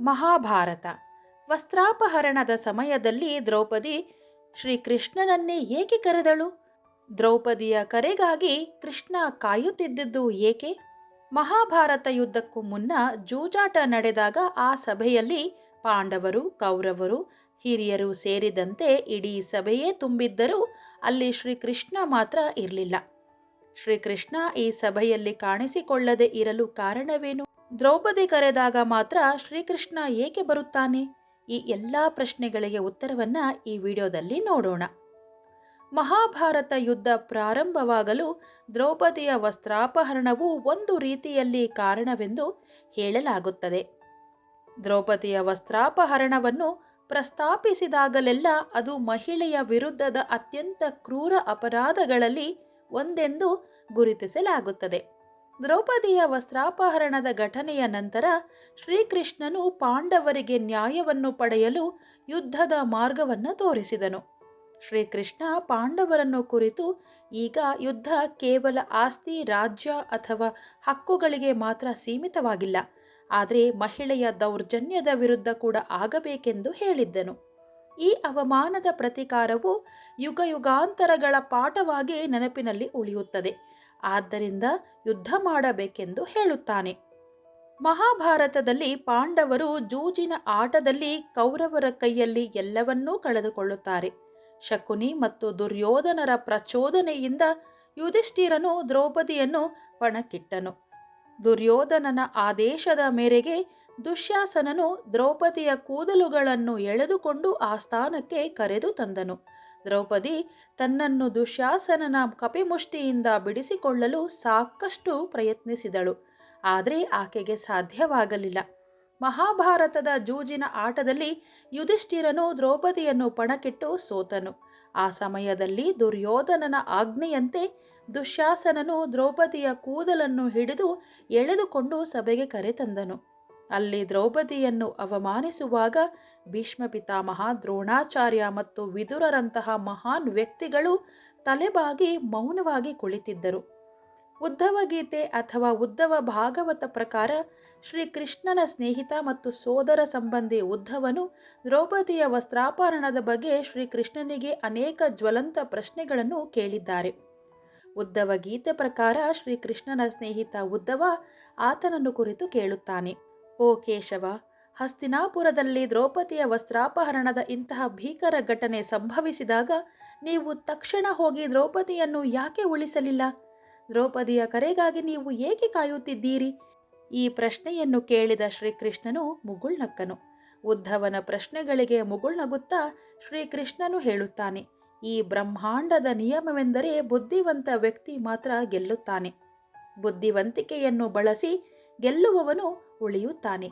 ಮಹಾಭಾರತ. ವಸ್ತ್ರಾಪಹರಣದ ಸಮಯದಲ್ಲಿ ದ್ರೌಪದಿ, ಶ್ರೀಕೃಷ್ಣನನ್ನೇ ಏಕೆ ಕರೆದಳು? ದ್ರೌಪದಿಯ ಕರೆಗಾಗಿ ಕೃಷ್ಣ ಕಾಯುತ್ತಿದ್ದುದು ಏಕೆ? ಮಹಾಭಾರತ ಯುದ್ಧಕ್ಕೂ ಮುನ್ನ ಜೂಜಾಟ ನಡೆದಾಗ ಆ ಸಭೆಯಲ್ಲಿ ಪಾಂಡವರು, ಕೌರವರು, ಹಿರಿಯರು ಸೇರಿದಂತೆ ಇಡೀ ಸಭೆಯೇ ತುಂಬಿದ್ದರೂ ಅಲ್ಲಿ ಶ್ರೀಕೃಷ್ಣ ಮಾತ್ರ ಇರಲಿಲ್ಲ. ಶ್ರೀಕೃಷ್ಣ ಈ ಸಭೆಯಲ್ಲಿ ಕಾಣಿಸಿಕೊಳ್ಳದೆ ಇರಲು ಕಾರಣವೇನು? ದ್ರೌಪದಿ ಕರೆದಾಗ ಮಾತ್ರ ಶ್ರೀಕೃಷ್ಣ ಏಕೆ ಬರುತ್ತಾನೆ? ಈ ಎಲ್ಲ ಪ್ರಶ್ನೆಗಳಿಗೆ ಉತ್ತರವನ್ನು ಈ ವಿಡಿಯೋದಲ್ಲಿ ನೋಡೋಣ. ಮಹಾಭಾರತ ಯುದ್ಧ ಪ್ರಾರಂಭವಾಗಲು ದ್ರೌಪದಿಯ ವಸ್ತ್ರಾಪಹರಣವು ಒಂದು ರೀತಿಯಲ್ಲಿ ಕಾರಣವೆಂದು ಹೇಳಲಾಗುತ್ತದೆ. ದ್ರೌಪದಿಯ ವಸ್ತ್ರಾಪಹರಣವನ್ನು ಪ್ರಸ್ತಾಪಿಸಿದಾಗಲೆಲ್ಲ ಅದು ಮಹಿಳೆಯ ವಿರುದ್ಧದ ಅತ್ಯಂತ ಕ್ರೂರ ಅಪರಾಧಗಳಲ್ಲಿ ಒಂದೆಂದು ಗುರುತಿಸಲಾಗುತ್ತದೆ. ದ್ರೌಪದಿಯ ವಸ್ತ್ರಾಪಹರಣದ ಘಟನೆಯ ನಂತರ ಶ್ರೀಕೃಷ್ಣನು ಪಾಂಡವರಿಗೆ ನ್ಯಾಯವನ್ನು ಪಡೆಯಲು ಯುದ್ಧದ ಮಾರ್ಗವನ್ನು ತೋರಿಸಿದನು. ಶ್ರೀಕೃಷ್ಣ ಪಾಂಡವರನ್ನು ಕುರಿತು ಈಗ ಯುದ್ಧ ಕೇವಲ ಆಸ್ತಿ, ರಾಜ್ಯ ಅಥವಾ ಹಕ್ಕುಗಳಿಗೆ ಮಾತ್ರ ಸೀಮಿತವಾಗಿಲ್ಲ. ಆದರೆ ಮಹಿಳೆಯ ದೌರ್ಜನ್ಯದ ವಿರುದ್ಧ ಕೂಡ ಆಗಬೇಕೆಂದು ಹೇಳಿದ್ದನು. ಈ ಅವಮಾನದ ಪ್ರತಿಕಾರವು ಯುಗ ಯುಗಾಂತರಗಳ ಪಾಠವಾಗಿ ನೆನಪಿನಲ್ಲಿ ಉಳಿಯುತ್ತದೆ. ಆದ್ದರಿಂದ ಯುದ್ಧ ಮಾಡಬೇಕೆಂದು ಹೇಳುತ್ತಾನೆ. ಮಹಾಭಾರತದಲ್ಲಿ ಪಾಂಡವರು ಜೂಜಿನ ಆಟದಲ್ಲಿ ಕೌರವರ ಕೈಯಲ್ಲಿ ಎಲ್ಲವನ್ನೂ ಕಳೆದುಕೊಳ್ಳುತ್ತಾರೆ. ಶಕುನಿ ಮತ್ತು ದುರ್ಯೋಧನರ ಪ್ರಚೋದನೆಯಿಂದ ಯುಧಿಷ್ಠಿರನು ದ್ರೌಪದಿಯನ್ನು ಪಣಕ್ಕಿಟ್ಟನು. ದುರ್ಯೋಧನನ ಆದೇಶದ ಮೇರೆಗೆ ದುಶ್ಯಾಸನನು ದ್ರೌಪದಿಯ ಕೂದಲುಗಳನ್ನು ಎಳೆದುಕೊಂಡು ಆ ಸ್ಥಾನಕ್ಕೆ ಕರೆದು ತಂದನು. ದ್ರೌಪದಿ ತನ್ನನ್ನು ದುಶ್ಯಾಸನನ ಕಪಿಮುಷ್ಟಿಯಿಂದ ಬಿಡಿಸಿಕೊಳ್ಳಲು ಸಾಕಷ್ಟು ಪ್ರಯತ್ನಿಸಿದಳು. ಆದರೆ ಆಕೆಗೆ ಸಾಧ್ಯವಾಗಲಿಲ್ಲ. ಮಹಾಭಾರತದ ಜೂಜಿನ ಆಟದಲ್ಲಿ ಯುಧಿಷ್ಠಿರನು ದ್ರೌಪದಿಯನ್ನು ಪಣಕ್ಕಿಟ್ಟು ಸೋತನು. ಆ ಸಮಯದಲ್ಲಿ ದುರ್ಯೋಧನನ ಆಜ್ಞೆಯಂತೆ ದುಶ್ಯಾಸನನು ದ್ರೌಪದಿಯ ಕೂದಲನ್ನು ಹಿಡಿದು ಎಳೆದುಕೊಂಡು ಸಭೆಗೆ ಕರೆತಂದನು. ಅಲ್ಲಿ ದ್ರೌಪದಿಯನ್ನು ಅವಮಾನಿಸುವಾಗ ಭೀಷ್ಮ ಪಿತಾಮಹ ದ್ರೋಣಾಚಾರ್ಯ ಮತ್ತು ವಿದುರರಂತಹ ಮಹಾನ್ ವ್ಯಕ್ತಿಗಳು ತಲೆಬಾಗಿ ಮೌನವಾಗಿ ಕುಳಿತಿದ್ದರು. ಉದ್ಧವ ಗೀತೆ ಅಥವಾ ಉದ್ಧವ ಭಾಗವತ ಪ್ರಕಾರ ಶ್ರೀಕೃಷ್ಣನ ಸ್ನೇಹಿತ ಮತ್ತು ಸೋದರ ಸಂಬಂಧಿ ಉದ್ಧವನು ದ್ರೌಪದಿಯ ವಸ್ತ್ರಾಪಹರಣದ ಬಗ್ಗೆ ಶ್ರೀಕೃಷ್ಣನಿಗೆ ಅನೇಕ ಜ್ವಲಂತ ಪ್ರಶ್ನೆಗಳನ್ನು ಕೇಳಿದ್ದಾರೆ. ಉದ್ಧವ ಗೀತೆ ಪ್ರಕಾರ ಶ್ರೀಕೃಷ್ಣನ ಸ್ನೇಹಿತ ಉದ್ಧವ ಆತನನ್ನು ಕುರಿತು ಕೇಳುತ್ತಾನೆ. ಓ ಕೇಶವ, ಹಸ್ತಿನಾಪುರದಲ್ಲಿ ದ್ರೌಪದಿಯ ವಸ್ತ್ರಾಪಹರಣದ ಇಂತಹ ಭೀಕರ ಘಟನೆ ಸಂಭವಿಸಿದಾಗ ನೀವು ತಕ್ಷಣ ಹೋಗಿ ದ್ರೌಪದಿಯನ್ನು ಯಾಕೆ ಉಳಿಸಲಿಲ್ಲ? ದ್ರೌಪದಿಯ ಕರೆಗಾಗಿ ನೀವು ಏಕೆ ಕಾಯುತ್ತಿದ್ದೀರಿ? ಈ ಪ್ರಶ್ನೆಯನ್ನು ಕೇಳಿದ ಶ್ರೀಕೃಷ್ಣನು ಮುಗುಳ್ನಕ್ಕನು. ಉದ್ಧವನ ಪ್ರಶ್ನೆಗಳಿಗೆ ಮುಗುಳ್ನಗುತ್ತಾ ಶ್ರೀಕೃಷ್ಣನು ಹೇಳುತ್ತಾನೆ, ಈ ಬ್ರಹ್ಮಾಂಡದ ನಿಯಮವೆಂದರೆ ಬುದ್ಧಿವಂತ ವ್ಯಕ್ತಿ ಮಾತ್ರ ಗೆಲ್ಲುತ್ತಾನೆ. ಬುದ್ಧಿವಂತಿಕೆಯನ್ನು ಬಳಸಿ ಗೆಲ್ಲುವವನು ಉಳಿಯುತ್ತಾನೆ.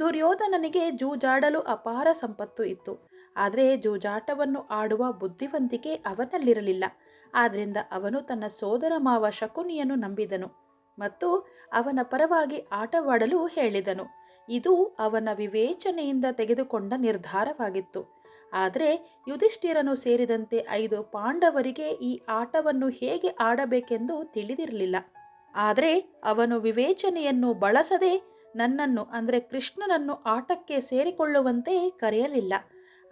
ದುರ್ಯೋಧನನಿಗೆ ಜೂಜಾಡಲು ಅಪಾರ ಸಂಪತ್ತು ಇತ್ತು. ಆದರೆ ಜೂಜಾಟವನ್ನು ಆಡುವ ಬುದ್ಧಿವಂತಿಕೆ ಅವನಲ್ಲಿರಲಿಲ್ಲ. ಆದ್ದರಿಂದ ಅವನು ತನ್ನ ಸೋದರ ಮಾವ ಶಕುನಿಯನ್ನು ನಂಬಿದನು ಮತ್ತು ಅವನ ಪರವಾಗಿ ಆಟವಾಡಲು ಹೇಳಿದನು. ಇದು ಅವನ ವಿವೇಚನೆಯಿಂದ ತೆಗೆದುಕೊಂಡ ನಿರ್ಧಾರವಾಗಿತ್ತು. ಆದರೆ ಯುಧಿಷ್ಠಿರನು ಸೇರಿದಂತೆ ಐದು ಪಾಂಡವರಿಗೆ ಈ ಆಟವನ್ನು ಹೇಗೆ ಆಡಬೇಕೆಂದು ತಿಳಿದಿರಲಿಲ್ಲ. ಆದರೆ ಅವನು ವಿವೇಚನೆಯನ್ನು ಬಳಸದೆ ನನ್ನನ್ನು, ಅಂದರೆ ಕೃಷ್ಣನನ್ನು ಆಟಕ್ಕೆ ಸೇರಿಕೊಳ್ಳುವಂತೆ ಕರೆಯಲಿಲ್ಲ.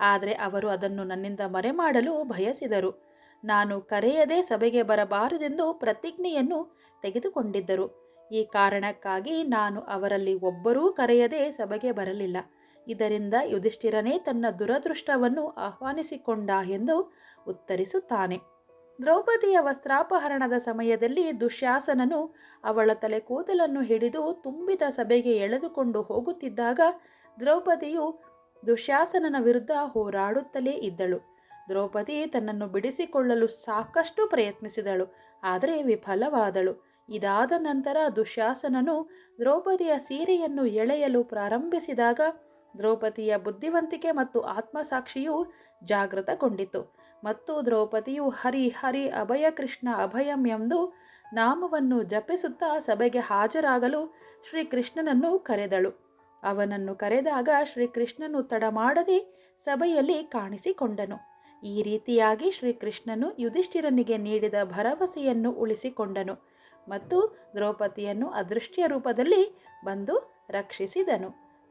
ಆದರೆ ಅವರು ಅದನ್ನು ನನ್ನಿಂದ ಮರೆಮಾಡಲು ಬಯಸಿದರು. ನಾನು ಕರೆಯದೆ ಸಭೆಗೆ ಬರಬಾರದೆಂದು ಪ್ರತಿಜ್ಞೆಯನ್ನು ತೆಗೆದುಕೊಂಡಿದ್ದರು. ಈ ಕಾರಣಕ್ಕಾಗಿ ನಾನು ಅವರಲ್ಲಿ ಒಬ್ಬರೂ ಕರೆಯದೆ ಸಭೆಗೆ ಬರಲಿಲ್ಲ. ಇದರಿಂದ ಯುಧಿಷ್ಠಿರನೇ ತನ್ನ ದುರದೃಷ್ಟವನ್ನು ಆಹ್ವಾನಿಸಿಕೊಂಡ ಎಂದು ಉತ್ತರಿಸುತ್ತಾನೆ. ದ್ರೌಪದಿಯ ವಸ್ತ್ರಾಪಹರಣದ ಸಮಯದಲ್ಲಿ ದುಶ್ಯಾಸನನು ಅವಳ ತಲೆ ಕೂದಲನ್ನು ಹಿಡಿದು ತುಂಬಿದ ಸಭೆಗೆ ಎಳೆದುಕೊಂಡು ಹೋಗುತ್ತಿದ್ದಾಗ ದ್ರೌಪದಿಯು ದುಶ್ಯಾಸನನ ವಿರುದ್ಧ ಹೋರಾಡುತ್ತಲೇ ಇದ್ದಳು. ದ್ರೌಪದಿ ತನ್ನನ್ನು ಬಿಡಿಸಿಕೊಳ್ಳಲು ಸಾಕಷ್ಟು ಪ್ರಯತ್ನಿಸಿದಳು, ಆದರೆ ವಿಫಲವಾದಳು. ಇದಾದ ನಂತರ ದುಶ್ಯಾಸನನು ದ್ರೌಪದಿಯ ಸೀರೆಯನ್ನು ಎಳೆಯಲು ಪ್ರಾರಂಭಿಸಿದಾಗ ದ್ರೌಪದಿಯ ಬುದ್ಧಿವಂತಿಕೆ ಮತ್ತು ಆತ್ಮಸಾಕ್ಷಿಯು ಜಾಗೃತಗೊಂಡಿತು. ಮತ್ತು ದ್ರೌಪದಿಯು ಹರಿ ಹರಿ ಅಭಯ ಕೃಷ್ಣ ಅಭಯಂ ಎಂದು ನಾಮವನ್ನು ಜಪಿಸುತ್ತಾ ಸಭೆಗೆ ಹಾಜರಾಗಲು ಶ್ರೀಕೃಷ್ಣನನ್ನು ಕರೆದಳು. ಅವನನ್ನು ಕರೆದಾಗ ಶ್ರೀಕೃಷ್ಣನು ತಡ ಮಾಡದೆ ಸಭೆಯಲ್ಲಿ ಕಾಣಿಸಿಕೊಂಡನು. ಈ ರೀತಿಯಾಗಿ ಶ್ರೀಕೃಷ್ಣನು ಯುಧಿಷ್ಠಿರನಿಗೆ ನೀಡಿದ ಭರವಸೆಯನ್ನು ಉಳಿಸಿಕೊಂಡನು ಮತ್ತು ದ್ರೌಪದಿಯನ್ನು ಅದೃಶ್ಯ ರೂಪದಲ್ಲಿ ಬಂದು ರಕ್ಷಿಸಿದನು.